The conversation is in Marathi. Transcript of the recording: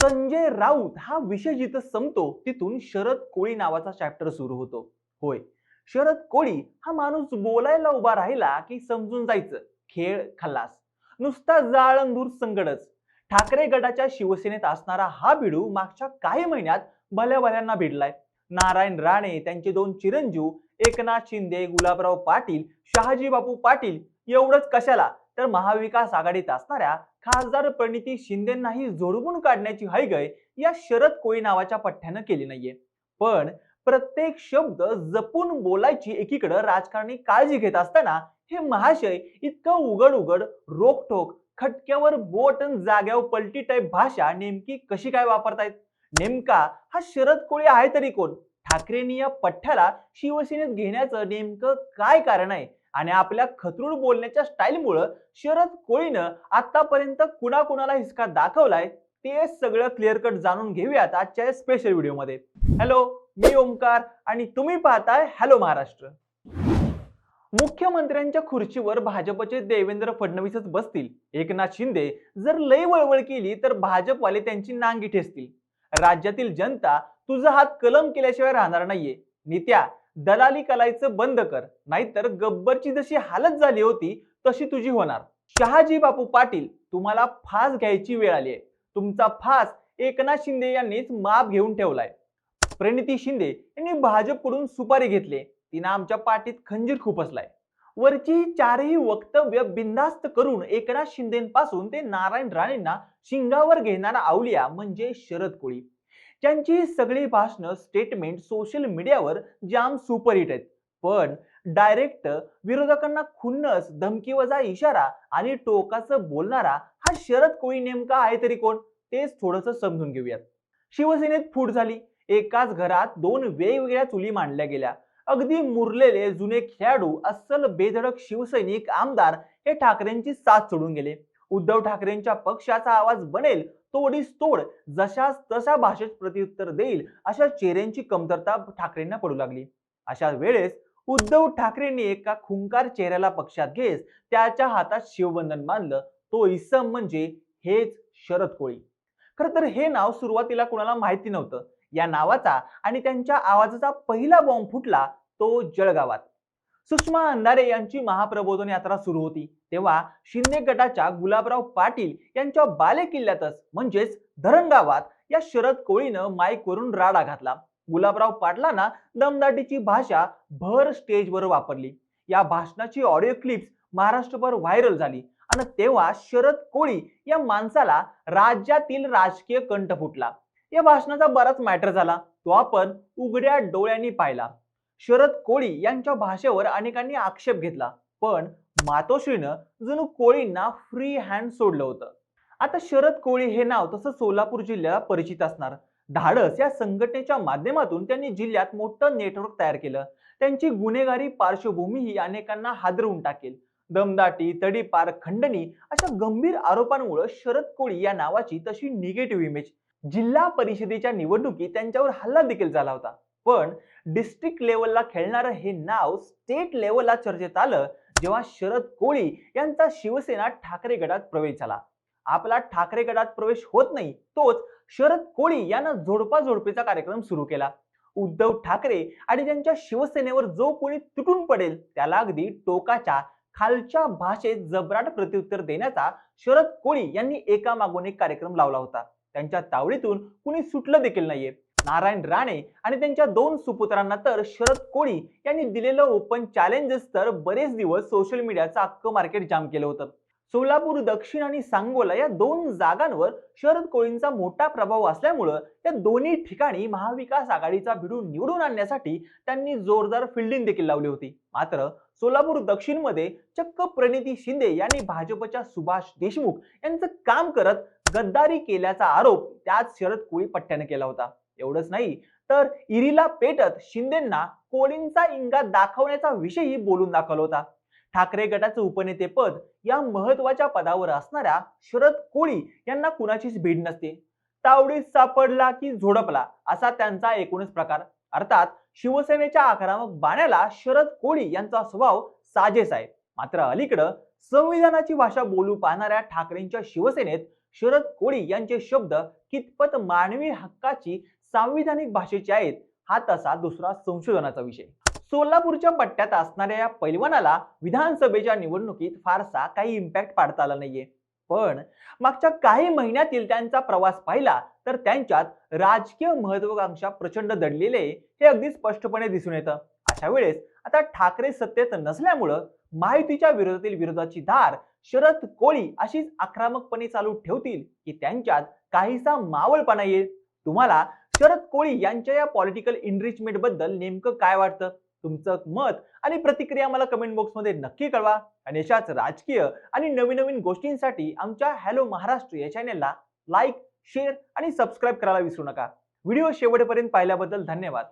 संजय राऊत हा विषय जिथं संपतो तिथून शरद कोळी नावाचा चॅप्टर सुरू होतो. होय. शरद कोळी हा माणूस बोलायला उभा राहिला की समजून जायचं. खेळ खल्लास नुसता जाळंधूर संगडच. ठाकरे गटाच्या शिवसेनेत असणारा हा बिडू मागच्या काही महिन्यात भल्या भल्यांना भिडलाय. नारायण राणे त्यांचे दोन चिरंजीव एकनाथ शिंदे गुलाबराव पाटील शहाजी बापू पाटील एवढंच कशाला? तर महाविकास आघाडीत असणाऱ्या खासदार प्रणिती शिंदेनाही जोडवून काढण्याची हयगय या शरद कोळी नावाच्या पठ्ठ्यानं केली नाहीये. पण प्रत्येक शब्द जपून बोलायची एकीकडं राजकारणी काळजी घेत असताना हे महाशय इतकं उघड उघड रोखोक खटक्यावर बोट जाग्यावर पलटी टाईप भाषा नेमकी कशी काय वापरतायत? नेमका हा शरद कोळी आहे तरी कोण? ठाकरेंनी या पठ्ठ्याला शिवसेनेत घेण्याचं नेमकं काय कारण आहे? आणि आपल्या खतरूड बोलण्याच्या स्टाईलमुळं शरद कोळीनं आतापर्यंत कुणाकुणाला हिसका दाखवलाय ते सगळं क्लिअर कट जाणून घेऊयात आजच्या स्पेशल व्हिडिओमध्ये हॅलो मी ओमकार आणि तुम्ही पाहताय हॅलो महाराष्ट्र. मुख्यमंत्र्यांच्या खुर्चीवर भाजपचे देवेंद्र फडणवीसच बसतील. एकनाथ शिंदे जर लय वळवळ केली तर भाजपवाले त्यांची नांगी ठेचतील. राज्यातील जनता तुझा हात कलम केल्याशिवाय राहणार नाहीये. नित्या दलाली करायचं बंद कर. नाहीतर गब्बरची जशी हालत झाली होती तशी तुझी होणार. शहाजी बापू पाटील तुम्हाला फास घ्यायची वेळ आली आहे. तुमचा फास एकनाथ शिंदे यांनीच माप घेऊन ठेवलाय. प्रणिती शिंदे यांनी भाजपकडून सुपारी घेतली. तिनं आमच्या पाठीत खंजीर खुपसलाय. वरची चारही वक्तव्य बिंदास्त करून एकनाथ शिंदेपासून ते नारायण राणेंना शिंगावर घेणारा आवलिया म्हणजे शरद कोळी. ज्यांची सगळी भाषणं स्टेटमेंट सोशल मीडियावर जाम सुपरहिट आहेत. पण डायरेक्ट विरोधकांना खुन्नस धमकीवजा इशारा आणि टोकाचं बोलणारा हा शरद कोळी नेमका आहे तरी कोण? तेच थोडंसं समजून घेऊयात. शिवसेनेत फूट झाली. एकाच घरात दोन वेगवेगळ्या चुली मांडल्या गेल्या. अगदी मुरलेले जुने खेळाडू अस्सल बेधडक शिवसैनिक आमदार हे ठाकरेंची साथ सोडून गेले. उद्धव ठाकरेंच्या पक्षाचा आवाज बनेल तोडीस तोड जशास तशा भाषेत प्रत्युत्तर देईल अशा चेहऱ्यांची कमतरता ठाकरेंना पडू लागली. अशा वेळेस उद्धव ठाकरेंनी एका खुंकार चेहऱ्याला पक्षात घेत त्याच्या हातात शिवबंधन मानलं तो इसम म्हणजे हेच शरद कोळी. खर तर हे नाव सुरुवातीला कुणाला माहिती नव्हतं. या नावाचा आणि त्यांच्या आवाजाचा पहिला बॉम्ब फुटला तो जळगावात. सुषमा अंधारे यांची महाप्रबोधन यात्रा सुरू होती. तेव्हा शिंदे गटाच्या गुलाबराव पाटील यांच्या बाले किल्ल्यातच म्हणजेच धरणगावात या शरद कोळीनं माईकवरून राडा घातला. गुलाबराव पाटलांना दमदाटीची भाषा भर स्टेजवर वापरली. या भाषणाची ऑडिओ क्लिप्स महाराष्ट्रभर व्हायरल झाली आणि तेव्हा शरद कोळी या माणसाला राज्यातील राजकीय कंठ फुटला. या भाषणाचा बराच मॅटर झाला. तो आपण उघड्या डोळ्यांनी पाहिला. शरद कोळी यांच्या भाषेवर अनेकांनी आक्षेप घेतला. पण मातोश्रीनं जणू कोळींना फ्री हँड सोडलं होतं. आता शरद कोळी हे नाव तसं सोलापूर जिल्ह्याला परिचित असणार. धाडस या संघटनेच्या माध्यमातून त्यांनी जिल्ह्यात मोठं नेटवर्क तयार केलं. त्यांची गुन्हेगारी पार्श्वभूमी ही अनेकांना हादरवून टाकेल. दमदाटी तडीपार खंडणी अशा गंभीर आरोपांमुळे शरद कोळी या नावाची तशी निगेटिव्ह इमेज जिल्हा परिषदेच्या निवडणुकीत त्यांच्यावर हल्ला देखील झाला होता. पण डिस्ट्रिक्ट लेवलला खेळणारं हे नाव स्टेट लेवलला चर्चेत आलं जेव्हा शरद कोळी यांचा शिवसेना ठाकरे गटात प्रवेश झाला. आपला ठाकरे गटात प्रवेश होत नाही तोच शरद कोळी यानं झोडपा झोडपीचा कार्यक्रम सुरू केला. उद्धव ठाकरे आणि त्यांच्या शिवसेनेवर जो कोणी तुटून पडेल त्याला अगदी टोकाच्या खालच्या भाषेत जबराट प्रत्युत्तर देण्याचा शरद कोळी यांनी एका मागून एक कार्यक्रम लावला होता. त्यांच्या तावडीतून कुणी सुटलं देखील नाहीये. नारायण राणे आणि त्यांच्या दोन सुपुत्रांना तर शरद कोळी यांनी दिलेलं ओपन चॅलेंजेस तर बरेच दिवस सोशल मीडियाचं अख्खं मार्केट जाम केलं होतं. सोलापूर दक्षिण आणि सांगोला या दोन जागांवर शरद कोळींचा मोठा प्रभाव असल्यामुळं या दोन्ही ठिकाणी महाविकास आघाडीचा भिडू निवडून आणण्यासाठी त्यांनी जोरदार फिल्डिंग देखील लावली होती. मात्र सोलापूर दक्षिणमध्ये चक्क प्रणिती शिंदे यांनी भाजपच्या सुभाष देशमुख यांचं काम करत गद्दारी केल्याचा आरोप त्याच शरद कोळी पट्ट्याने केला होता. एवढंच नाही. तर इरीला पेटत शिंदेंना कोळींचा इंगा दाखवण्याचा विषयही बोलून दाखवला होता. ठाकरे गटाचं उपनेतेपद या महत्त्वाच्या पदावर असणाऱ्या शरद कोळी यांना कुणाचीच भीड नसते. तावडीत सापडला की झोडपला असा त्यांचा एकूणच प्रकार. अर्थात शिवसेनेच्या आक्रमक बाण्याला शरद कोळी यांचा स्वभाव साजेस आहे. मात्र अलीकडं संविधानाची भाषा बोलू पाहणाऱ्या ठाकरेंच्या शिवसेनेत शरद कोळी यांचे शब्द कितपत मानवी हक्काची सांविधानिक भाषेचे आहेत हा तसा दुसरा संशोधनाचा विषय. सोलापूरच्या पट्ट्यात असणाऱ्या या पैलवानाला विधानसभेच्या निवडणुकीत फारसा काही इम्पॅक्ट पाडता आला नाहीये. पण मागच्या काही महिन्यातील त्यांचा प्रवास पाहिला तर त्यांच्यात राजकीय महत्वाकांक्षा प्रचंड दडलेले हे अगदी स्पष्टपणे दिसून येतं. अशा वेळेस आता ठाकरे सत्तेत नसल्यामुळं माहितीच्या विरोधातील विरोधाची धार शरद कोळी अशीच आक्रमकपणे चालू ठेवतील की त्यांच्यात काहीसा मावळपणा येईल. तुम्हाला शरद कोळी यांच्या या पॉलिटिकल इनरिचमेंटबद्दल नेमकं काय वाटतं? तुमचं मत आणि प्रतिक्रिया मला कमेंट बॉक्समध्ये नक्की कळवा. आणि अशाच राजकीय आणि नवीन नवीन गोष्टींसाठी आमच्या हॅलो महाराष्ट्र या चॅनेलला लाईक शेअर आणि सबस्क्राईब करायला विसरू नका. व्हिडिओ शेवटपर्यंत पाहिल्याबद्दल धन्यवाद.